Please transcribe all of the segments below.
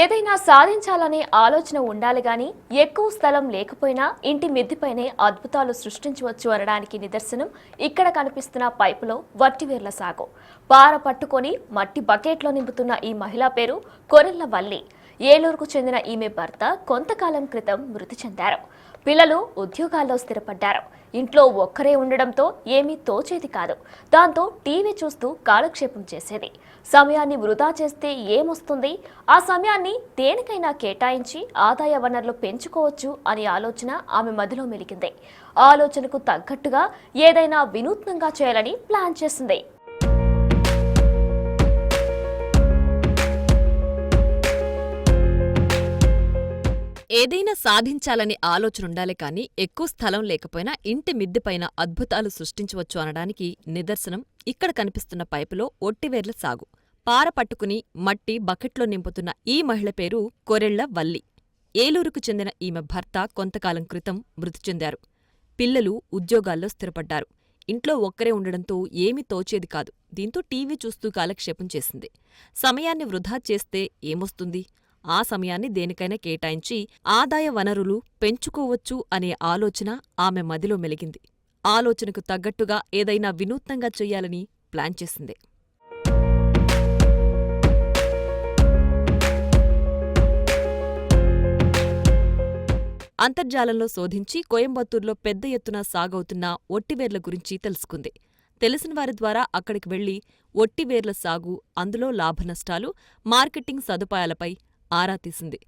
ఏదైనా సాధించాలనే ఆలోచన ఉండాలి గాని ఎక్కువ స్థలం లేకపోయినా ఇంటి మిద్దిపైనే అద్భుతాలు సృష్టించవచ్చు అనడానికి నిదర్శనం ఇక్కడ కనిపిస్తున్న పైపులో వట్టివేర్ల సాగు. పార పట్టుకొని మట్టి బకెట్లో నింపుతున్న ఈ మహిళా పేరు కొరెల్ల వల్లి. ఏలూరుకు చెందిన ఈమె భర్త కొంతకాలం క్రితం మృతి చెందారు. పిల్లలు ఉద్యోగాల్లో స్థిరపడ్డారు. ఇంట్లో ఒక్కరే ఉండడంతో ఏమీ తోచేది కాదు. దాంతో టీవీ చూస్తూ కాలక్షేపం చేసేది. సమయాన్ని వృధా చేస్తే ఏమొస్తుంది? ఆ సమయాన్ని దేనికైనా కేటాయించి ఆదాయ వనరులు పెంచుకోవచ్చు అనే ఆలోచన ఆమె మదిలో మెలిగింది. ఆలోచనకు తగ్గట్టుగా ఏదైనా వినూత్నంగా చేయాలని ప్లాన్ చేసింది. ఏదైనా సాధించాలనే ఆలోచనుండాలే కాని ఎక్కువ స్థలం లేకపోయినా ఇంటి మిద్దెపైన అద్భుతాలు సృష్టించవచ్చు అనడానికి నిదర్శనం ఇక్కడ కనిపిస్తున్న పైపులో ఒట్టివేర్ల సాగు. పార పట్టుకుని మట్టి బకెట్లో నింపుతున్న ఈ మహిళ పేరు కొరెళ్ళ వల్లి. ఏలూరుకు చెందిన ఈమె భర్త కొంతకాలం క్రితం మృతి చెందారు. పిల్లలు ఉద్యోగాల్లో స్థిరపడ్డారు. ఇంట్లో ఒక్కరే ఉండడంతో ఏమీ తోచేది కాదు. దీంతో టీవీ చూస్తూ కాలక్షేపం చేసింది. సమయాన్ని వృధా చేస్తే ఏమొస్తుంది? ఆ సమయాన్ని దేనికైనా కేటాయించి ఆదాయ వనరులు పెంచుకోవచ్చు అనే ఆలోచన ఆమె మదిలో మెలిగింది. ఆలోచనకు తగ్గట్టుగా ఏదైనా వినూత్నంగా చెయ్యాలని ప్లాన్ చేసింది. అంతర్జాలంలో శోధించి కోయంబత్తూర్లో పెద్ద ఎత్తున సాగవుతున్న ఒట్టివేర్ల గురించి తెలుసుకుంది. తెలిసిన వారి ద్వారా అక్కడికి వెళ్ళి ఒట్టివేర్ల సాగు అందులో లాభనష్టాలు మార్కెటింగ్ సదుపాయాలపై ఆరా తీసింది.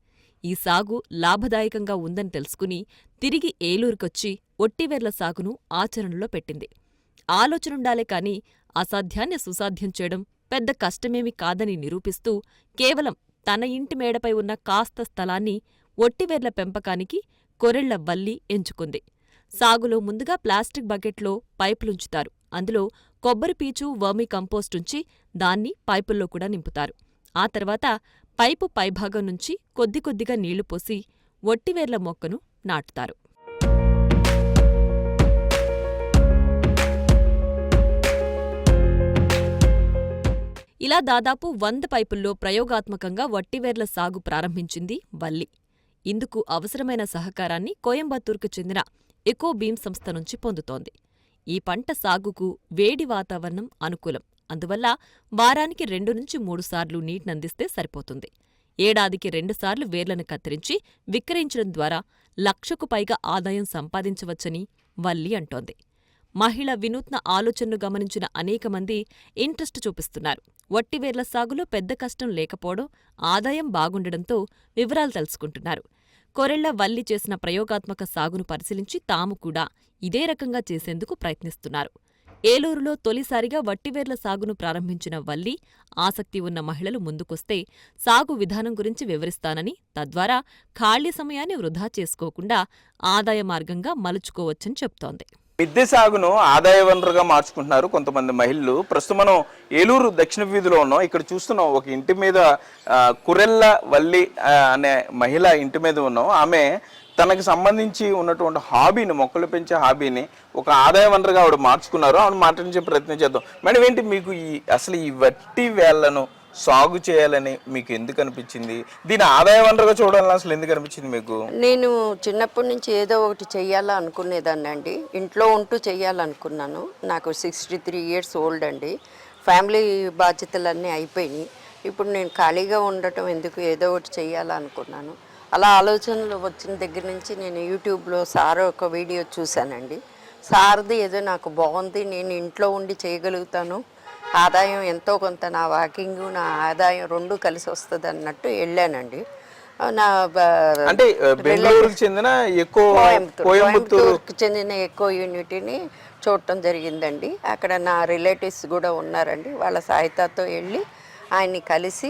ఈ సాగు లాభదాయకంగా ఉందని తెలుసుకుని తిరిగి ఏలూరుకొచ్చి ఒట్టివేర్ల సాగును ఆచరణలో పెట్టింది. ఆలోచనుండాలే కాని అసాధ్యాన్ని సుసాధ్యం చేయడం పెద్ద కష్టమేమీ కాదని నిరూపిస్తూ కేవలం తన ఇంటి మేడపై ఉన్న కాస్త స్థలాన్ని ఒట్టివేర్ల పెంపకానికి కొరెళ్ళ వల్లి ఎంచుకుంది. సాగులో ముందుగా ప్లాస్టిక్ బకెట్లో పైపులుంచుతారు. అందులో కొబ్బరి పీచు వర్మీ కంపోస్టుంచి దాన్ని పైపుల్లో కూడా నింపుతారు. ఆ తర్వాత పైపు పైభాగం నుంచి కొద్ది కొద్దిగా నీళ్ళు పోసి ఒట్టివేర్ల మొక్కను నాటుతారు. ఇలా దాదాపు వంద పైపుల్లో ప్రయోగాత్మకంగా వట్టివేర్ల సాగు ప్రారంభించింది వల్లి. ఇందుకు అవసరమైన సహకారాన్ని కోయంబత్తూర్కు చెందిన ఎకోబీమ్ సంస్థ నుంచి పొందుతోంది. ఈ పంట సాగుకు వేడి వాతావరణం అనుకూలం. అందువల్ల వారానికి రెండు నుంచి మూడుసార్లు నీటినందిస్తే సరిపోతుంది. ఏడాదికి రెండుసార్లు వేర్లను కత్తిరించి విక్రయించడం ద్వారా లక్షకు పైగా ఆదాయం సంపాదించవచ్చని వల్లి అంటోంది. మహిళ వినూత్న ఆలోచనను గమనించిన అనేక మంది ఇంట్రెస్ట్ చూపిస్తున్నారు. వట్టివేర్ల సాగులో పెద్ద కష్టం లేకపోవడం ఆదాయం బాగుండడంతో వివరాలు తెలుసుకుంటున్నారు. కొరెళ్ళ వల్లి చేసిన ప్రయోగాత్మక సాగును పరిశీలించి తాము కూడా ఇదే రకంగా చేసేందుకు ప్రయత్నిస్తున్నారు. ఏలూరులో తొలిసారిగా వట్టివేర్ల సాగును ప్రారంభించిన వల్లి ఆసక్తి ఉన్న మహిళలు ముందుకొస్తే సాగు విధానం గురించి వివరిస్తానని తద్వారా ఖాళీ సమయాన్ని వృధా చేసుకోకుండా ఆదాయ మార్గంగా మలుచుకోవచ్చని చెప్తోంది. మిద్దె సాగును ఆదాయ వనరుగా మార్చుకుంటున్నారు కొంతమంది మహిళలు. ప్రస్తుతం మనం ఏలూరు దక్షిణ వీధిలో ఉన్నాం. ఇక్కడ చూస్తున్నాం ఒక ఇంటి మీద కురెల్ల వల్లి అనే మహిళ ఇంటి మీద ఉన్నాం. ఆమె తనకు సంబంధించి ఉన్నటువంటి హాబీని మొక్కలు పెంచే హాబీని ఒక ఆదాయ వనరుగా ఆవిడ మార్చుకున్నారు. ఆవిడ మాట్లాడించే ప్రయత్నం చేద్దాం. మేడం ఏంటి మీకు ఈ అసలు ఈ వట్టి వేళ్ళను సాగు చేయాలని మీకు ఎందుకు అనిపించింది? దీని ఆదాయ వనరుగా చూడాలని అసలు ఎందుకు అనిపించింది మీకు? నేను చిన్నప్పటి నుంచి ఏదో ఒకటి చెయ్యాలా అనుకునేదాన్ని అండి. ఇంట్లో ఉంటూ చెయ్యాలనుకున్నాను నాకు సిక్స్టీ త్రీ ఇయర్స్ ఓల్డ్ అండి. ఫ్యామిలీ బాధ్యతలన్నీ అయిపోయినాయి. ఇప్పుడు నేను ఖాళీగా ఉండటం ఎందుకు ఏదో ఒకటి చెయ్యాలా అనుకున్నాను. అలా ఆలోచనలు వచ్చిన దగ్గర నుంచి నేను యూట్యూబ్లో సార్ ఒక వీడియో చూశానండి. సార్ది ఏదో నాకు బాగుంది నేను ఇంట్లో ఉండి చేయగలుగుతాను ఆదాయం ఎంతో కొంత నా వాకింగ్ నా ఆదాయం రెండు కలిసి వస్తుంది అన్నట్టు వెళ్ళానండి. నా అంటే బెంగళూరుకు చెందిన ఎక్కువ కోయంబత్తూర్ కోయంబత్తూరు కోయంబత్తూర్కి చెందిన ఎక్కువ యూనిట్ని చూడటం జరిగిందండి. అక్కడ నా రిలేటివ్స్ కూడా ఉన్నారండి. వాళ్ళ సహాయతతో వెళ్ళి ఆయన్ని కలిసి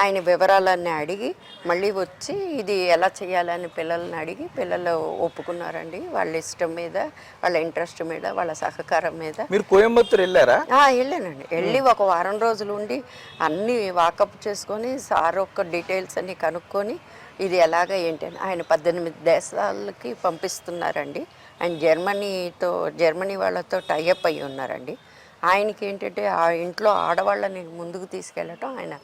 ఆయన వివరాలన్నీ అడిగి మళ్ళీ వచ్చి ఇది ఎలా చేయాలని పిల్లల్ని అడిగి పిల్లలు ఒప్పుకున్నారండి. వాళ్ళ ఇష్టం మీద వాళ్ళ ఇంట్రెస్ట్ మీద వాళ్ళ సహకారం మీద. మీరు కోయంబత్తూరు వెళ్ళారా? వెళ్ళానండి. వెళ్ళి ఒక వారం రోజులు ఉండి అన్నీ వాకప్ చేసుకొని సార్ యొక్క డీటెయిల్స్ అన్నీ కనుక్కొని ఇది ఎలాగ ఏంటి అని ఆయన పద్దెనిమిది దేశాలకి పంపిస్తున్నారండి. ఆయన జర్మనీతో జర్మనీ వాళ్ళతో టైఅప్ అయి ఉన్నారండి. ఆయనకి ఏంటంటే ఆ ఇంట్లో ఆడవాళ్ళని ముందుకు తీసుకెళ్ళటం ఆయన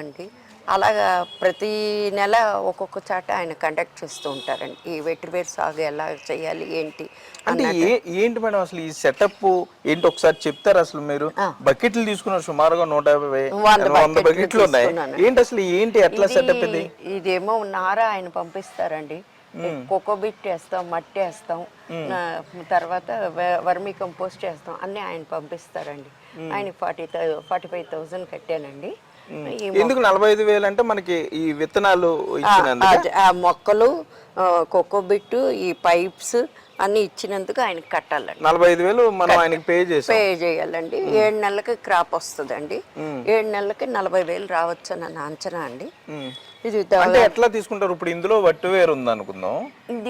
అండి అలాగా ప్రతి నెల ఒక్కొక్క చాట ఆయన కండక్ట్ చేస్తూ ఉంటారండి. ఈ వెట్రివేర్ సాగు ఎలా చేయాలి ఏంటి అంటే ఏంటి మేడం అసలు ఈ సెటప్ ఏంటి ఒకసారి చెప్తారు అసలు మీరు? బకెట్లు తీసుకున్నారు సుమారుగా నూట యాభై వంద బకెట్లు ఉన్నాయి. ఏంటి అసలు ఏంటి ఎట్లా సెటప్ ఇది? ఇదేమో నార ఆయన పంపిస్తారండి. కోకోబిట్ వేస్తాం మట్టి వేస్తాం తర్వాత వర్మీ కంపోస్ట్ వేస్తాం అన్నీ ఆయన పంపిస్తారండి. ఆయన ఫార్టీ ఫార్టీ ఫైవ్ థౌజండ్ కట్టానండి. ఎందుకు నలభై ఐదు వేలు అంటే మనకి ఈ విత్తనాలు మొక్కలు కోకోబిట్ ఈ పైప్స్ అన్ని ఇచ్చినందుకు ఆయనకి కట్టాలండి. నలభై ఐదు వేలు మనం ఆయనకి పే చేసాం. పే చేయాలండి. ఏడు నెలలకి క్రాప్ వస్తుందండి. ఏడు నెలలకి నలభై వేలు రావచ్చు అని అంచనా అండి. అంటే ఎట్లా తీసుకుంటారు? ఇప్పుడు ఇందులో వట్టు వేరు ఉంది అనుకుందాం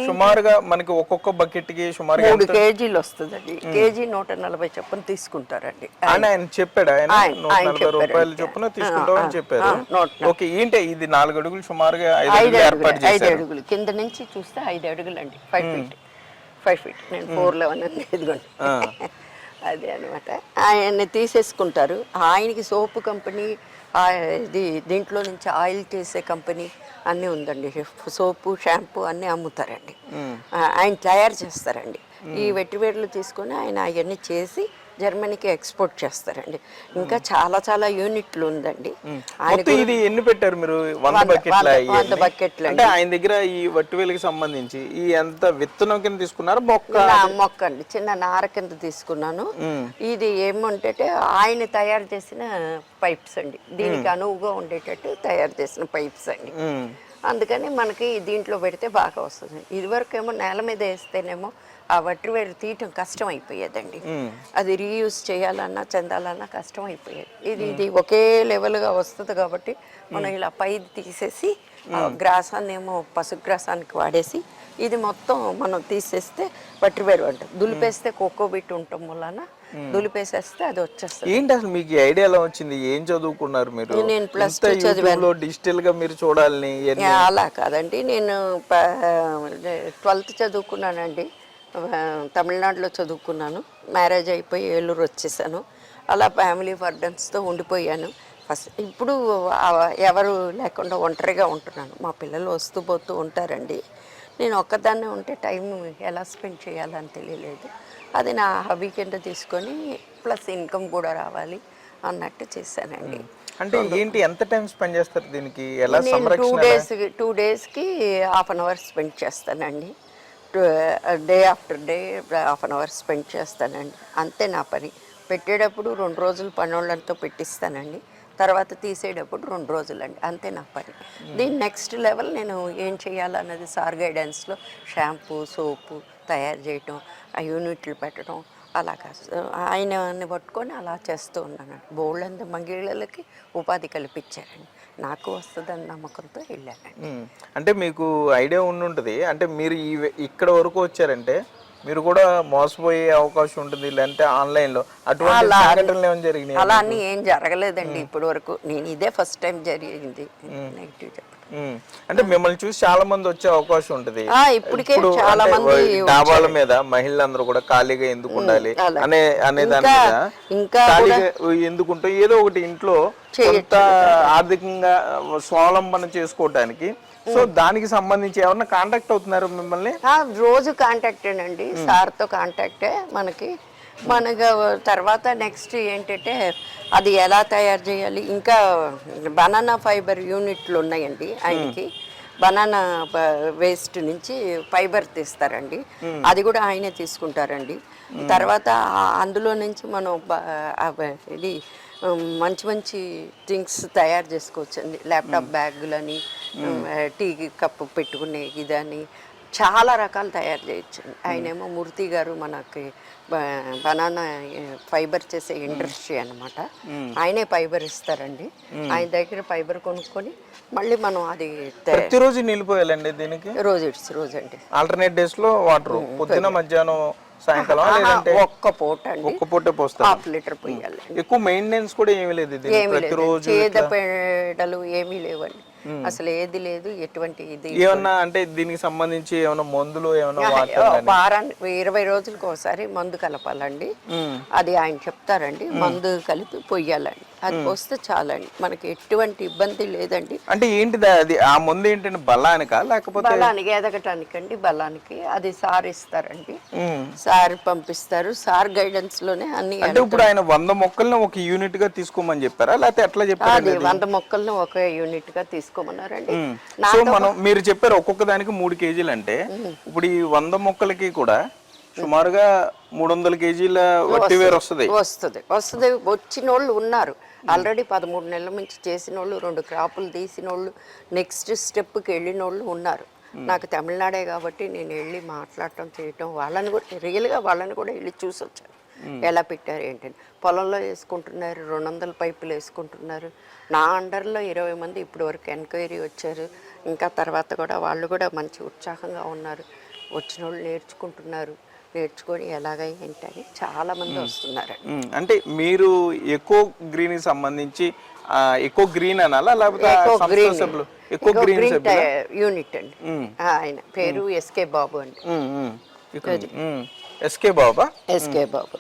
సుమారుగా మనకి ఒక్కొక్క బకెట్కి సుమారుగా మూడు కేజీలు వస్తుందండి. కేజీ నూట నలభై చొప్పున తీసుకుంటారండి. ఆయన ఆయన చెప్పాడు ఆయన నూట నలభై రూపాయలు. చొప్పున తీసుకుంటామని చెప్పారు. ఓకే ఏంటి ఇది నాలుగు అడుగులు సుమారుగా ఐదు ఏర్పాటు ఐదు అడుగులు. కింద నుంచి చూస్తే ఐదు అడుగులు అండి ఫైవ్ ఫీట్ ఫైవ్ ఫీట్ నేను ఫోర్ లెవెన్ అని ఇదిగోండి. అదే అనమాట ఆయన్ని తీసేసుకుంటారు. ఆయనకి సోపు కంపెనీ ఆ, ఇది దీంట్లో నుంచి ఆయిల్ చేసే కంపెనీ అన్నీ ఉందండి. సోపు షాంపూ అన్నీ అమ్ముతారండి. ఆయన తయారు చేస్తారండి. ఈ వెట్టివేర్లు తీసుకొని ఆయన అవన్నీ చేసి జర్మనీకి ఎక్స్పోర్ట్ చేస్తారండి. ఇంకా చాలా చాలా యూనిట్లు ఉందండి. ఇది ఎన్ని పెట్టారు మీరు? వంద బకెట్ల వంద- అంటే ఆయన దగ్గర ఈ వట్టువేలికి సంబంధించి ఈ ఎంత విత్తనం కింద తీసుకున్నారు? మొక్క మొక్క అండి. చిన్న నార కింద తీసుకున్నాను. ఇది ఏమంటే ఆయన తయారు చేసిన పైప్స్ అండి. దీనికి అనువుగా ఉండేటట్టు తయారు చేసిన పైప్స్ అండి. అందుకని మనకి దీంట్లో పెడితే బాగా వస్తుంది. ఇదివరకు ఏమో నేల మీద వేస్తేనేమో ఆ వట్టి వేరు తీయటం కష్టం అయిపోయేదండి అది రీయూజ్ చేయాలన్నా చెందాలన్నా కష్టం అయిపోయేది ఇది ఇది ఒకే లెవెల్గా వస్తుంది కాబట్టి మనం ఇలా పై తీసేసి గ్రాసాన్ని ఏమో పసుగ్రాసానికి వాడేసి ఇది మొత్తం మనం తీసేస్తే వట్టి వేరు అంటాం దులిపేస్తే కోకోబిట్ ఉండటం వలన దులిపేసేస్తే అది వచ్చేస్తుంది. ఏంటి అసలు మీకు ఐడియా ఎలా వచ్చింది? ఏం చదువుకున్నారు మీరు? నేను ఇంత two చదివాను. డిజిటల్గా మీరు చూడాలని అలా కాదండి. నేను ట్వెల్త్ చదువుకున్నానండి. తమిళనాడులో చదువుకున్నాను. మ్యారేజ్ అయిపోయి ఏలూరు వచ్చేసాను. అలా ఫ్యామిలీ బర్డన్స్తో ఉండిపోయాను. ఫస్ట్ ఇప్పుడు ఎవరు లేకుండా ఒంటరిగా ఉంటున్నాను. మా పిల్లలు వస్తూ పోతూ ఉంటారండి. నేను ఒక్కదాన్నే ఉంటే టైం ఎలా స్పెండ్ చేయాలని తెలియలేదు. అది నా హబీ కింద తీసుకొని ప్లస్ ఇన్కమ్ కూడా రావాలి అన్నట్టు చేశానండి. అంటే ఏంటి ఎంత టైం స్పెండ్ చేస్తారు దీనికి? ఎలా టూ డేస్ టూ డేస్కి హాఫ్ అన్ అవర్ స్పెండ్ చేస్తానండి. Day after day half an hour spend చేస్తానండి. అంతే నా పని. పెట్టేటప్పుడు రెండు రోజులు పనోళ్ళంతో పెట్టిస్తానండి. తర్వాత తీసేటప్పుడు రెండు రోజులండి. అంతే నా పని. దీని నెక్స్ట్ లెవెల్ నేను ఏం చేయాలన్నది సార్ గైడెన్స్లో షాంపూ సోపు తయారు చేయటం ఆ యూనిట్లు పెట్టడం అలా కాస్త ఆయనని పట్టుకొని అలా చేస్తూ ఉన్నానండి. బోళ్ళంత మహిళలకి ఉపాధి కల్పించారండి. నాకు వస్తుందని నమ్మకంతో వెళ్ళానండి. ఉమ్. అంటే మీకు ఐడియా ఉండుంటది. అంటే మీరు ఈ ఇక్కడ వరకు వచ్చారంటే మీరు కూడా మోసపోయే అవకాశం ఉంటుంది. లేదంటే ఆన్లైన్లో అటువంటి అలా- సంఘటనలు ఏమైనా జరిగినాయి అలా అన్ని ఏం జరగలేదండి ఇప్పటి వరకు నేను ఇదే ఫస్ట్ టైం జరిగింది నెగిటివ్ చెప్పడం. అంటే మిమ్మల్ని చూసి చాలా మంది వచ్చే అవకాశం ఉంటది. ఇప్పటికే ఇప్పుడు చాలా మంది డాబాల మీద మహిళలందరూ కూడా ఖాళీగా ఎందుకు ఉండాలి. అనే అనే దాని మీద ఇంకా ఖాళీగా ఎందుకు ఉంటాం ఏదో ఒకటి ఇంట్లో కొంత ఆర్థికంగా స్వావలంబన చేసుకోవటానికి. సో దానికి సంబంధించి ఏమన్నా కాంటాక్ట్ అవుతున్నారు మిమ్మల్ని? రోజు కాంటాక్టే అండి సార్తో కాంటాక్టే మనకి. మనకు తర్వాత నెక్స్ట్ ఏంటంటే అది ఎలా తయారు చేయాలి? ఇంకా బనానా ఫైబర్ యూనిట్లు ఉన్నాయండి ఆయనకి. బనానా వేస్ట్ నుంచి ఫైబర్ తీస్తారండి. అది కూడా ఆయనే తీసుకుంటారండి. తర్వాత అందులో నుంచి మనం ఇది మంచి మంచి థింగ్స్ తయారు చేసుకోవచ్చండి. ల్యాప్టాప్ బ్యాగులని టీ కప్పు పెట్టుకునే ఇదని చాలా రకాలు తయారు చేయొచ్చు ఆయనేమో మూర్తి గారు మనకి బనానా ఫైబర్ చేసే ఇండస్ట్రీ అన్నమాట. ఆయనే ఫైబర్ ఇస్తారండి. ఆయన దగ్గర ఫైబర్ కొనుక్కొని మళ్ళీ మనం అది ప్రతిరోజు నిలిపోయాలండి దీనికి? రోజు ఇట్స్ రోజు అండి. ఆల్టర్నేట్ డేస్లో వాటర్ పొద్దున మధ్యాహ్నం సాయంకాలం లేదంటే ఒక్క పూట అండి. ఒక్క పూటే హాఫ్ లీటర్ పోయాలి ఎక్కువ మెయింటెనెన్స్ కూడా ఏమీ లేదు ఇది ప్రతిరోజు పేడలు ఏమీ లేవండి. అసలు ఏది లేదు ఎటువంటి ఇది ఏమన్నా అంటే దీనికి సంబంధించి ఏమైనా మందులు ఏమైనా వారానికి ఇరవై రోజులకు ఒకసారి మందు కలపాలండి. అది ఆయన చెప్తారండి మందు కలిపి పొయ్యాలండి. అది పోస్తే చాలండి. మనకి ఎటువంటి ఇబ్బంది లేదండి. అంటే ఏంటిది అది? ఆ మందు ఏంటంటే బలానికా? లేకపోతే బలానికి ఎదగటానికండి బలానికి. అది సార్ ఇస్తారండి. సార్ పంపిస్తారు. సార్ గైడెన్స్లోనే అన్ని అంటే ఇప్పుడు ఆయన వంద మొక్కల్ని ఒక యూనిట్గా తీసుకోమని చెప్పారా? లేకపోతే ఎట్లా చెప్పారు వంద మొక్కల్ని ఒక యూనిట్గా తీసుకోమన్నారండి సో మనం మీరు చెప్పారు ఒక్కొక్క దానికి మూడు కేజీలు అంటే ఇప్పుడు ఈ వంద మొక్కలకి కూడా సుమారుగా మూడు వందల కేజీల వట్టి వేరు వస్తుంది. వస్తుంది. వస్తుంది. వచ్చిన వాళ్ళు ఉన్నారు. ఆల్రెడీ పదమూడు నెలల నుంచి చేసిన వాళ్ళు రెండు క్రాపులు తీసిన వాళ్ళు నెక్స్ట్ స్టెప్కి వెళ్ళిన వాళ్ళు ఉన్నారు. నాకు తమిళనాడే కాబట్టి నేను వెళ్ళి మాట్లాడటం చేయటం వాళ్ళని కూడా రియల్గా వాళ్ళని కూడా వెళ్ళి చూసి వచ్చాను ఎలా పెట్టారు ఏంటని. పొలంలో వేసుకుంటున్నారు రెండు వందల పైపులు వేసుకుంటున్నారు. నా అండర్లో ఇరవై మంది ఇప్పటి వరకు ఎంక్వైరీ వచ్చారు. ఇంకా తర్వాత కూడా వాళ్ళు కూడా మంచి ఉత్సాహంగా ఉన్నారు. వచ్చిన వాళ్ళు నేర్చుకుంటున్నారు. నేర్చుకొని ఎలాగ ఏంటని చాలా మంది వస్తున్నారండి. ఉమ్, అంటే మీరు ఎకో గ్రీన్ సంబంధించి ఆ, ఎకో గ్రీన్ అనాలా? లేకపోతే ఆ ఎకో సంస్థ గ్రీన్? యూనిట్ అండి. ఆయన పేరు ఎస్కే బాబు అండి. SK Baba SK Babu.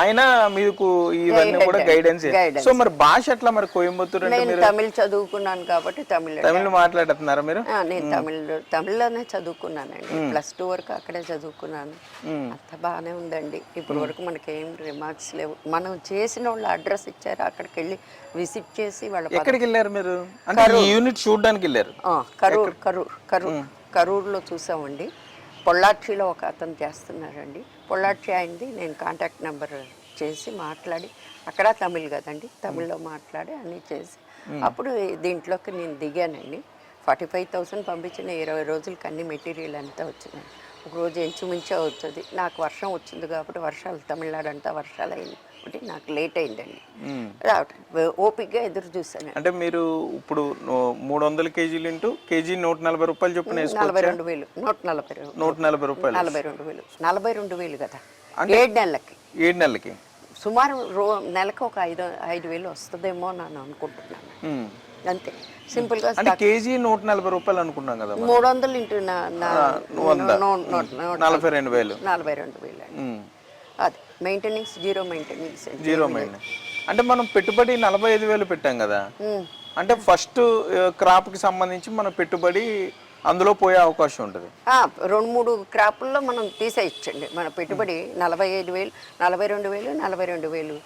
ఆయన మీకు ఇవన్నీ కూడా గైడెన్స్. సో మరి భాష ఎట్లా మరి కోయంబత్తూరు నేను తమిళ్ చదువుకున్నాను కాబట్టి తమిళ తమిళ్ మాట్లాడుతున్నారా మీరు? నేను తమిళ్ తమిళ్ళోనే చదువుకున్నానండి. ప్లస్ టూ వరకు అక్కడే చదువుకున్నాను. అంత బాగానే ఉందండి. ఇప్పటి వరకు మనకి ఏం రిమార్క్స్ లేవు. మనం చేసిన వాళ్ళు అడ్రస్ ఇచ్చారు అక్కడికి వెళ్ళి విజిట్ చేసి వాళ్ళ ఎక్కడికి వెళ్ళారు మీరు? అంటే యూనిట్ చూడడానికి వెళ్ళారు. కరూర్ కరూర్ కరూర్. కరూర్లో చూసామండి. పొల్లాక్షిలో ఒక అతను చేస్తున్నారండి. పొల్లాక్షి అయింది. నేను కాంటాక్ట్ నెంబర్ చేసి మాట్లాడి అక్కడ తమిళ్ కదండి తమిళ్ళో మాట్లాడి అన్నీ చేసి అప్పుడు దీంట్లోకి నేను దిగానండి. ఫార్టీ ఫైవ్ థౌసండ్ పంపించిన ఇరవై రోజులకి అన్ని మెటీరియల్ అంతా వచ్చినాయి ఒక రోజు ఇంచుమించు అవుతుంది. నాకు వర్షం వచ్చింది కాబట్టి వర్షాలు తమిళనాడు అంతా వర్షాలు అయింది కాబట్టి నాకు లేట్ అయిందండి. ఓపిక్గా ఎదురు చూసాను అంటే మీరు ఇప్పుడు మూడు వందల కేజీలు ఇంటూ కేజీ నూట నలభై రూపాయలు చొప్పున నలభై రెండు వేలు. నూట నలభై నూట నలభై రూపాయలు. నలభై రెండు వేలు. నలభై రెండు వేలు కదా. ఏడు నెలలకి. ఏడు నెలలకి. సుమారు రో నెలకు ఒక ఐదు ఐదు వేలు వస్తుందేమో అని నేను అనుకుంటున్నాను ఉమ్. అంతే సింపుల్గా అంటే కేజీ నూట నలభై రూపాయలు అనుకున్నాం కదా. మూడు వందలు ఇంటూ నలభై రెండు వేలు. నలభై రెండు వేలు. అది. Maintenance zero maintenance zero mind అంటే మనం పెట్టుబడి నలభై ఐదు వేలు పెట్టాం కదా. అంటే ఫస్ట్ క్రాప్కి సంబంధించి మన పెట్టుబడి అందులో పోయే అవకాశం ఉంటుంది. ఆ, రెండు మూడు క్రాపుల్లో మనం తీసేయచ్చండి. మన పెట్టుబడి నలభై ఐదు వేలు నలభై రెండు వేలు నలభై రెండు వేలు.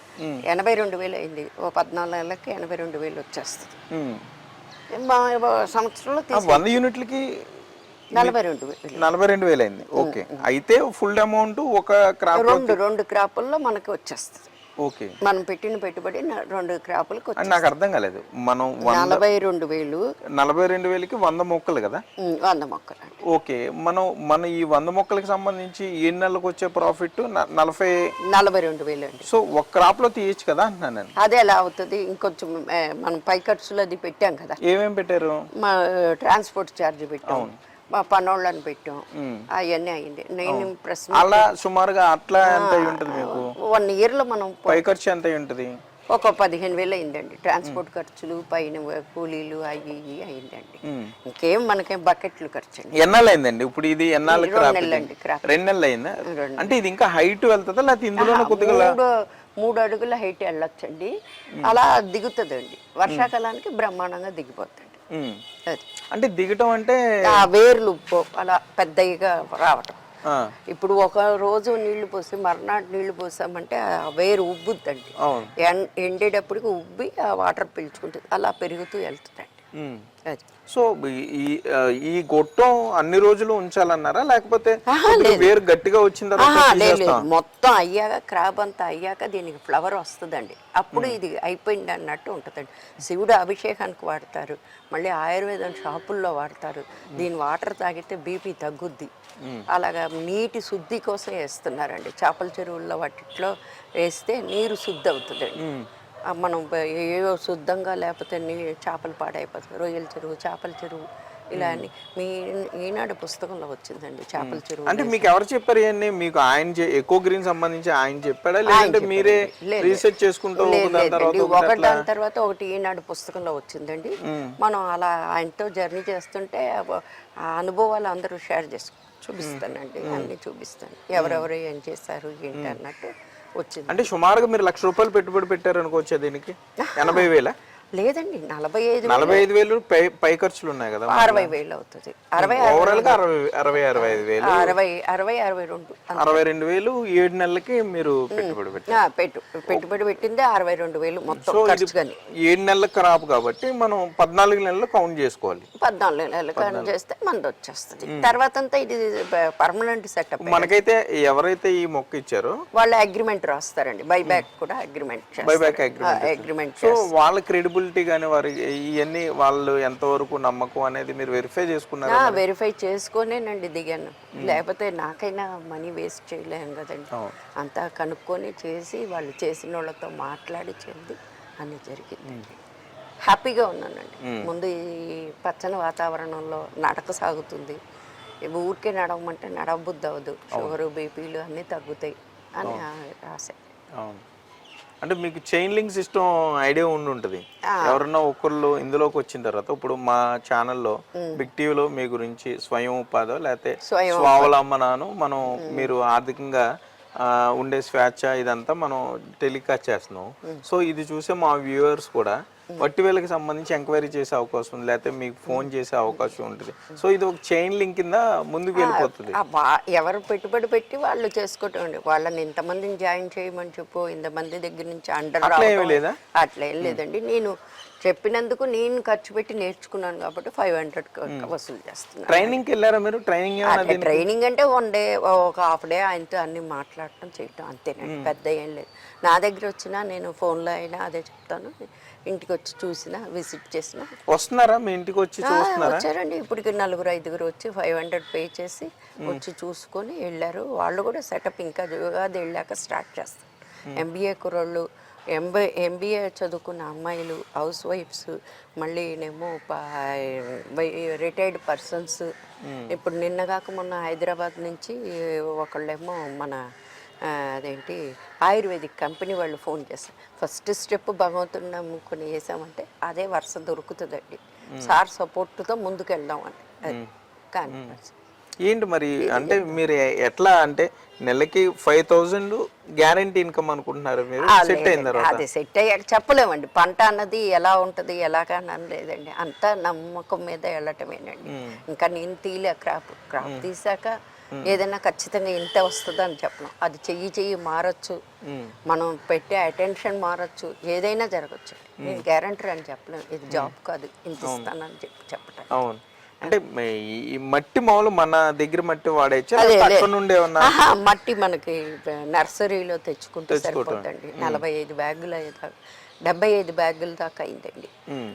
ఎనభై రెండు వేలు అయింది. ఓ పద్నాలుగు నెలలకి ఎనభై రెండు వేలు వచ్చేస్తుంది. సంవత్సరంలో వంద యూనిట్లకి నలభై రెండు వేలు నలభై రెండు వేలు అయింది ఓకే అయితే ఫుల్ అమౌంట్ ఒక క్రాప్ రెండు రెండు క్రాపుల్లో మనకి వచ్చేస్తుంది. ఓకే. మనం పెట్టిన పెట్టుబడి రెండు క్రాపులకు నాకు అర్థం కాలేదు. మనం నలభై రెండు వేలు. నలభై రెండు వేలకి వంద మొక్కలు కదా? వంద మొక్కలు ఓకే. మనం మన ఈ వంద మొక్కలకి సంబంధించి ఏ నెలలకు వచ్చే ప్రాఫిట్? నలభై నలభై రెండు వేలు అండి సో ఒక క్రాప్లో తీయచ్చు కదా అంటున్నాను నేను. అదే ఎలా అవుతుంది. ఇంకొంచెం మనం పై ఖర్చులు అది పెట్టాం కదా. ఏమేం పెట్టారు? మా ట్రాన్స్పోర్ట్ ఛార్జ్ పెట్టాం. మా పనోళ్ళని పెట్టాం. అవన్నీ అయింది నేను ప్రెస్ అలా సుమారుగా అట్లా ఎంత ఉంటుంది మీకు? వన్ ఇయర్లో మనం పో- ఖర్చు ఎంత ఉంటుంది? ఒక పదిహేను వేలు అయిందండి ట్రాన్స్పోర్ట్ ఖర్చులు పైన కూలీలు అవి ఇవి అయిందండి ఇంకేం మనకేం బకెట్లు ఖర్చు అండి ఎన్నాళ్ళు అయిందండి? ఇప్పుడు ఇది ఎన్నాళ్ళు రెండు నెలలు అయిందా? అంటే ఇది ఇంకా హైట్ వెళ్తుందా? లేకపోతే ఇందులోనే కొద్దిగా మూడు అడుగుల హైట్ వెళ్ళొచ్చండి. అలా దిగుతుందండి. వర్షాకాలానికి బ్రహ్మాండంగా దిగిపోతుంది అంటే దిగటం అంటే ఆ వేర్లు అలా పెద్దగా రావటం. ఇప్పుడు ఒక రోజు నీళ్ళు పోసి మర్నాడు నీళ్ళు పోసామంటే ఆ వేరు ఉబ్బుద్దండి. ఎండేటప్పటికి ఉబ్బి ఆ వాటర్ పీల్చుకుంటుంది. అలా పెరుగుతూ వెళ్తుందండి. సో ఈ- ఈ గొట్టం అన్ని రోజులు ఉంచాలన్నారా? లేకపోతే వేరు గట్టిగా వచ్చిన తర్వాత మొత్తం అయ్యాక క్రాబ్ అంతా అయ్యాక దీనికి ఫ్లవర్ వస్తుందండి. అప్పుడు ఇది అయిపోయింది అన్నట్టు ఉంటుందండి. శివుడు అభిషేకానికి వాడతారు. మళ్ళీ ఆయుర్వేదం షాపుల్లో వాడతారు. దీని వాటర్ తాగితే బీపీ తగ్గుద్ది. అలాగా నీటి శుద్ధి కోసం వేస్తున్నారండి. చేపల చెరువుల్లో వాటిట్లో వేస్తే నీరు శుద్ధి అవుతుందండి. మనం ఏవో శుద్ధంగా లేకపోతే నీ చేపలు పాడైపోతాయి. రొయ్యల చెరువు చేపల చెరువు ఇలా అని మీ ఈనాడు పుస్తకంలో వచ్చిందండి చేపల చెరువు అంటే మీకు ఎవరు చెప్పారు ఇవన్నీ? మీకు ఆయన ఎకో గ్రీన్ సంబంధించి ఆయన చెప్పాడా? లేదంటే మీరే. రీసెర్చ్ చేసుకుంటూ. ఒకటి దాని తర్వాత ఒకటి ఈనాడు పుస్తకంలో వచ్చిందండి. మనం అలా ఆయనతో జర్నీ చేస్తుంటే ఆ- అనుభవాలు అందరూ షేర్ చేసుకో చూపిస్తానండి. అన్ని చూపిస్తాను. ఎవరెవరు ఏం చేశారు ఏంటి అన్నట్టు. వచ్చింది. అంటే సుమారుగా మీరు లక్ష రూపాయలు పెట్టుబడి పెట్టారు అనుకోవచ్చా దీనికి? ఎనభై వేల? లేదండి నలభై ఐదు నలభై ఐదు వేలు పై పై ఖర్చులు ఉన్నాయి కదా అరవై వేలు అవుతుంది. అరవై ఓవరాల్గా అరవై అరవై అరవై ఐదు వేలు. అరవై అరవై అరవై రెండు. అరవై రెండు వేలు ఏడు నెలలకి మీరు పెట్టుబడి పెట్టారు. పెట్టు పెట్టుబడి పెట్టిందే అరవై రెండు వేలు మొత్తం ఏడు నెలల క్రాప్ కాబట్టి మనం పద్నాలుగు నెలలు కౌంట్ చేసుకోవాలి. పద్నాలుగు నెలలు కానీ చేస్తే మంది వచ్చేస్తుంది. తర్వాత అంతా ఇది పర్మనెంట్ సెటప్ మనకైతే ఎవరైతే ఈ మొక్క ఇచ్చారో వాళ్ళు అగ్రిమెంట్ రాస్తారండి. బైబ్యాక్ కూడా agreement buyback agreement agreement so వాళ్ళ క్రెడిబిలిటీ కానీ వారి ఇవన్నీ వాళ్ళు ఎంతవరకు నమ్మకం అనేది మీరు వెరిఫై చేసుకున్నారు వెరిఫై చేసుకొనేనండి దిగాను. లేకపోతే నాకైనా మనీ వేస్ట్ చేయలేము కదండి. అంతా కనుక్కొని చేసి వాళ్ళు చేసిన వాళ్ళతో మాట్లాడి చెంది అన్ని జరిగింది. హ్యాపీగా ఉన్నానండి. ముందు ఈ పచ్చని వాతావరణంలో నడక సాగుతుంది. ఊరికే నడవమంటే నడవబుద్ధి అవ్వదు షుగరు బీపీలు అన్నీ తగ్గుతాయి అని ఆశ అవును. అంటే మీకు చైన్ లింక్ సిస్టమ్ ఐడియా ఉండి ఉంటుంది. ఎవరన్నా ఒకళ్ళు ఇందులోకి వచ్చిన తర్వాత ఇప్పుడు మా ఛానల్లో బిగ్ టీవీలో మీ గురించి స్వయం ఉపాధి లేకపోతే స్వావలంబనను మనం మీరు ఆర్థికంగా ఉండే స్వేచ్ఛ ఇదంతా మనం టెలికాస్ట్ చేస్తున్నాం. సో ఇది చూసే మా వ్యూవర్స్ కూడా వట్టి వేలకి సంబంధించి ఎంక్వైరీ చేసే అవకాశం ఉంది. లేకపోతే మీకు ఫోన్ చేసే అవకాశం ఉంటుంది. సో ఇది ఒక చైన్ లింక్ కింద ముందుకు వెళ్ళిపోతుంది. ఎవరు పెట్టుబడి పెట్టి వాళ్ళు చేసుకోవటం వాళ్ళని ఇంతమందిని జాయిన్ చేయమని చెప్పు ఇంతమంది దగ్గర నుంచి అండర్. లేదా? అట్లా ఏం లేదండి. నేను చెప్పినందుకు నేను ఖర్చు పెట్టి నేర్చుకున్నాను కాబట్టి ఫైవ్ హండ్రెడ్ వసూలు చేస్తున్నాను. ట్రైనింగ్కి వెళ్ళారా మీరు? ట్రైనింగ్ ట్రైనింగ్ అంటే వన్ డే ఒక హాఫ్ డే ఆయనతో అన్ని మాట్లాడటం చేయటం అంతేనండి. పెద్ద ఏం లేదు. నా దగ్గర వచ్చినా నేను ఫోన్లో అయినా అదే చెప్తాను. ఇంటికి వచ్చి చూసినా విజిట్ చేసినా. వస్తున్నారా? మీ ఇంటికి వచ్చి చూస్తున్నారా? వచ్చారండి. ఇప్పటికి నలుగురు ఐదుగురు వచ్చి ఫైవ్ హండ్రెడ్ పే చేసి వచ్చి చూసుకొని వెళ్ళారు. వాళ్ళు కూడా సెటప్ ఇంకా ఉగాది వెళ్ళాక స్టార్ట్ చేస్తారు. ఎంబీఏ కుర్రోళ్ళు ఎంబీ ఎంబీఏ చదువుకున్న అమ్మాయిలు హౌస్ వైఫ్స్ మళ్ళీ నేమో రిటైర్డ్ పర్సన్స్ ఇప్పుడు నిన్న కాక మొన్న హైదరాబాద్ నుంచి ఒకళ్ళేమో మన అదేంటి? ఆయుర్వేదిక్ కంపెనీ వాళ్ళు ఫోన్ చేస్తారు. ఫస్ట్ స్టెప్ భగవంతుని నమ్ముకొని వేసామంటే అదే వరుస దొరుకుతుందండి. సార్ సపోర్ట్తో ముందుకు వెళ్దాం అని అది కానీ ఏంటి మరి? అంటే మీరు ఎట్లా అంటే నెలకి ఫైవ్ థౌజండ్ గ్యారంటీ ఇన్కమ్ అనుకుంటున్నారు మీరు? సెట్ అయిన. తర్వాత? అది సెట్ అయ్యాక చెప్పలేమండి. పంట అన్నది ఎలా ఉంటుంది ఎలాగని లేదండి. అంతా నమ్మకం మీద వెళ్ళటమేనండి. ఇంకా నేను తీలే క్రాప్. క్రాప్ తీసాక ఏదైనా ఖచ్చితంగా ఇంత వస్తుంది అని చెప్పడం అది చెయ్యి చెయ్యి మారచ్చు. మనం పెట్టే అటెన్షన్ మారచ్చు. ఏదైనా జరగచ్చు. నేను గ్యారంటీ అని చెప్పలేము ఇది జాబ్ కాదు. ఇంత ఇస్తానని చెప్పి చెప్పటం అవును. అంటే ఈ- మట్టి మామూలు మన దగ్గర మట్టి వాడేచ్చా నుండి మట్టి మనకి నర్సరీలో తెచ్చుకుంటే సరిపోతుంది నలభై ఐదు బ్యాగులు డెబ్బై ఐదు బ్యాగుల దాకా అయిందండి.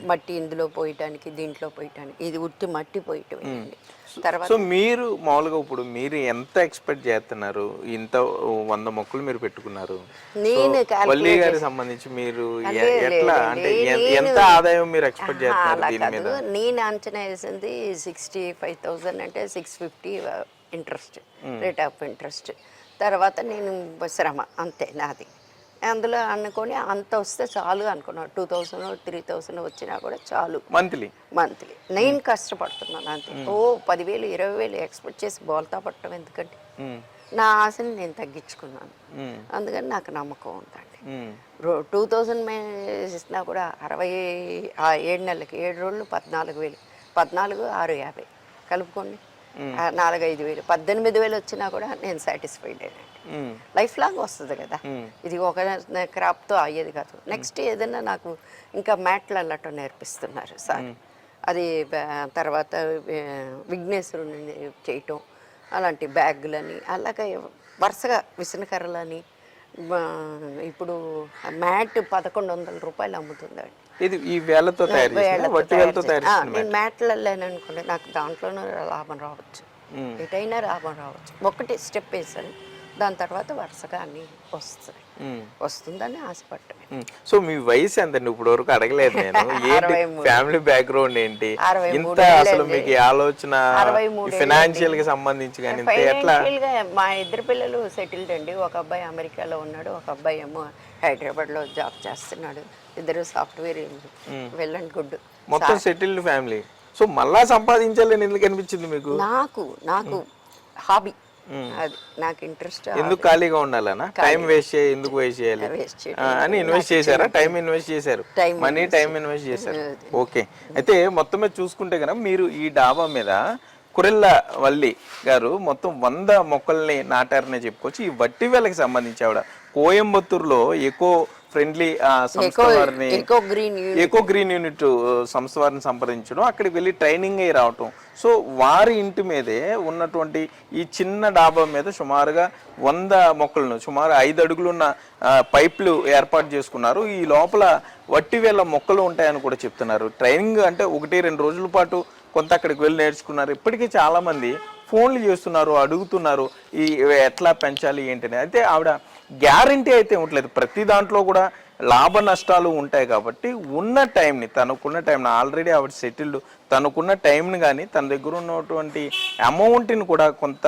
మట్టి ఇందులో పోయటానికి దీంట్లో పోయటానికి. ఇది ఉట్టి మట్టి పోయటమేనండి. తర్వాత? సో మీరు మామూలుగా ఇప్పుడు మీరు ఎంత ఎక్స్పెక్ట్ చేస్తున్నారు? ఇంత వంద మొక్కలు మీరు పెట్టుకున్నారు. నేను వల్లి గారికి సంబంధించి మీరు ఎట్లా. అంటే ఎంత ఆదాయం మీరు ఎక్స్పెక్ట్ చేస్తున్నారు దీని మీద? నేను అంచనా వేసింది సిక్స్టీ ఫైవ్ థౌజండ్ అంటే six fifty interest rate of interest తర్వాత నేను శ్రమ అంతే నాది. అందులో అనుకొని అంత వస్తే చాలు అనుకున్నాను. టూ థౌసండ్ త్రీ థౌసండ్ వచ్చినా కూడా చాలు. మంత్లీ మంత్లీ నేను కష్టపడుతున్నాను అంతే. ఓ పదివేలు ఇరవై వేలు ఎక్స్పెక్ట్ చేసి బోల్తా పట్టడం ఎందుకంటే నా ఆశని నేను తగ్గించుకున్నాను. అందుకని నాకు నమ్మకం ఉందండి. టూ థౌజండ్ ఇచ్చినా కూడా అరవై ఆ ఏడు నెలలకి ఏడు రోజులు పద్నాలుగు వేలు. పద్నాలుగు ఆరు యాభై. కలుపుకోండి. ఆ నాలుగైదు వేలు. పద్దెనిమిది వేలు వచ్చినా కూడా నేను సాటిస్ఫైడ్ అండి లైఫ్ లాంగ్ వస్తుంది కదా. ఇది ఒక క్రాప్తో అయ్యేది కాదు. నెక్స్ట్ ఏదైనా నాకు ఇంకా మ్యాట్లు అల్లటం నేర్పిస్తున్నారు సార్. అది బ- తర్వాత విఘ్నేశ్వరుని చేయటం అలాంటి బ్యాగులని అలాగే వరుసగా విసనకర్రలని ఇప్పుడు మ్యాట్ పదకొండు వందల రూపాయలు అమ్ముతుందండి. ఇది ఈ వేలతో తయారు నేను మ్యాట్లు వెళ్ళాను అనుకోండి నాకు దాంట్లోనే లాభం రావచ్చు. ఎటైనా లాభం రావచ్చు. ఒకటి స్టెప్ వేసాను. దాని తర్వాత వరుసగా అన్నీ వస్తాయి. వస్తుందని ఆశపడ్డాను. ఉమ్. సో మీ వయసు ఎంతండి? ఇప్పుడు వరకు అడగలేదు నేను. ఏంటి. ఫ్యామిలీ బ్యాక్గ్రౌండ్ ఏంటి? ఇంత అసలు. మీకు ఆలోచన ఫినాన్షియల్కి సంబంధించి కానీ ఎట్లా? మా ఇద్దరు పిల్లలు సెటిల్డ్ అండి. ఒక అబ్బాయి అమెరికాలో ఉన్నాడు ఒక అబ్బాయి ఏమో హైదరాబాద్లో జాబ్ చేస్తున్నాడు. ఇద్దరు సాఫ్ట్వేర్ వెల్ అండ్ గుడ్. మొత్తం సెటిల్డ్ ఫ్యామిలీ సో మళ్ళా సంపాదించాలని ఎందుకు అనిపించింది మీకు? నాకు నాకు హాబీ అది నాకు ఇంట్రెస్ట్ ఎందుకు ఖాళీగా ఉండాలనా? టైం వేస్ట్ చేయ ఎందుకు వేస్ట్ చేయాలి? అని ఇన్వెస్ట్ చేశారా? టైం ఇన్వెస్ట్ చేశారు. మనీ టైం ఇన్వెస్ట్ చేశారు. ఓకే. అయితే మొత్తం మీద చూసుకుంటే కనుక మీరు ఈ డాబా మీద కురెల్ల వల్లి గారు మొత్తం వంద మొక్కల్ని నాటారనే చెప్పుకోవచ్చు. ఈ వట్టి వేలకి సంబంధించి ఆవిడ కోయంబత్తూరులో ఎకో ఫ్రెండ్లీ సంస్థ వారిని ఎకో గ్రీన్ యూనిట్ సంస్థ వారిని సంప్రదించడం అక్కడికి వెళ్ళి ట్రైనింగ్ అయి రావటం. సో వారి ఇంటి మీదే ఉన్నటువంటి ఈ చిన్న డాబా మీద సుమారుగా వంద మొక్కలను సుమారు ఐదు అడుగులున్న పైపులు ఏర్పాటు చేసుకున్నారు. ఈ లోపల వట్టి వేల మొక్కలు ఉంటాయని కూడా చెప్తున్నారు. ట్రైనింగ్ అంటే ఒకటి రెండు రోజుల పాటు కొంత అక్కడికి వెళ్ళి నేర్చుకున్నారు. ఇప్పటికీ చాలా మంది ఫోన్లు చేస్తున్నారు అడుగుతున్నారు ఈ ఎట్లా పెంచాలి ఏంటని. అయితే ఆవిడ గ్యారంటీ అయితే ఉండలేదు ప్రతి దాంట్లో కూడా లాభ నష్టాలు ఉంటాయి కాబట్టి ఉన్న టైంని తనకున్న టైంని ఆల్రెడీ ఆవిడ సెటిల్డ్ తనకున్న టైంని కానీ తన దగ్గర ఉన్నటువంటి అమౌంట్ని కూడా కొంత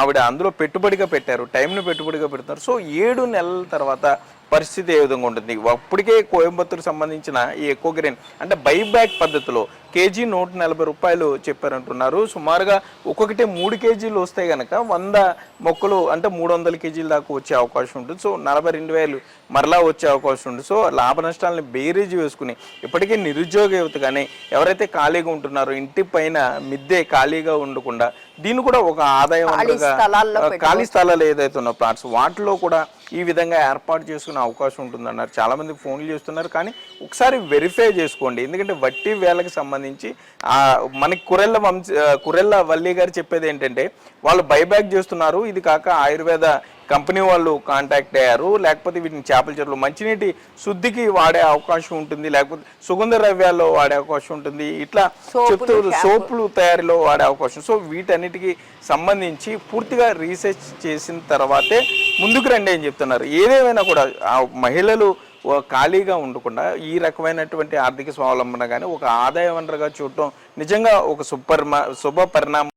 ఆవిడ అందులో పెట్టుబడిగా పెట్టారు టైంని పెట్టుబడిగా పెడతారు సో ఏడు నెలల తర్వాత పరిస్థితి ఏ విధంగా ఉంటుంది? అప్పటికే కోయంబత్తూరు సంబంధించిన ఈ ఎక్కువ గ్రెయిన్ అంటే బైబ్యాక్ పద్ధతిలో కేజీ నూట నలభై రూపాయలు చెప్పారంటున్నారు. సుమారుగా ఒక్కొక్కటి మూడు కేజీలు వస్తే గనక వంద మొక్కలు అంటే మూడు వందల కేజీల దాకా వచ్చే అవకాశం ఉంటుంది. సో నలభై రెండు వేలు మరలా వచ్చే అవకాశం ఉంటుంది. సో లాభ నష్టాలను బేరీజ్ వేసుకుని ఇప్పటికే నిరుద్యోగ యువత కానీ ఎవరైతే ఖాళీగా ఉంటున్నారో ఇంటి పైన మిద్దే ఖాళీగా ఉండకుండా దీన్ని కూడా ఒక ఆదాయం ఖాళీ స్థలాలు ఏదైతే ఉన్న ప్లాట్స్ వాటిలో కూడా ఈ విధంగా ఏర్పాటు చేసుకునే అవకాశం ఉంటుందన్నారు. చాలా మంది ఫోన్లు చేస్తున్నారు కానీ ఒకసారి వెరిఫై చేసుకోండి. ఎందుకంటే వట్టి వేలకు సంబంధించి మనకి కురెల్ల వంశ కురెల్ల వల్లి గారు చెప్పేది ఏంటంటే వాళ్ళు బైబ్యాక్ చేస్తున్నారు. ఇది కాక ఆయుర్వేద కంపెనీ వాళ్ళు కాంటాక్ట్ అయ్యారు. లేకపోతే వీటిని చేపల చెరువులు మంచినీటి శుద్ధికి వాడే అవకాశం ఉంటుంది. లేకపోతే సుగంధ ద్రవ్యాల్లో వాడే అవకాశం ఉంటుంది. ఇట్లా చెప్తూ సోపులు తయారీలో వాడే అవకాశం. సో వీటన్నిటికీ సంబంధించి పూర్తిగా రీసెర్చ్ చేసిన తర్వాతే ముందుకు రండి అని చెప్తున్నారు. ఏదేమైనా కూడా ఆ మహిళలు ఖాళీగా ఉండకుండా ఈ రకమైనటువంటి ఆర్థిక స్వావలంబన కానీ ఒక ఆదాయ వనరుగా చూడటం నిజంగా ఒక సూపర్ శుభ పరిణామం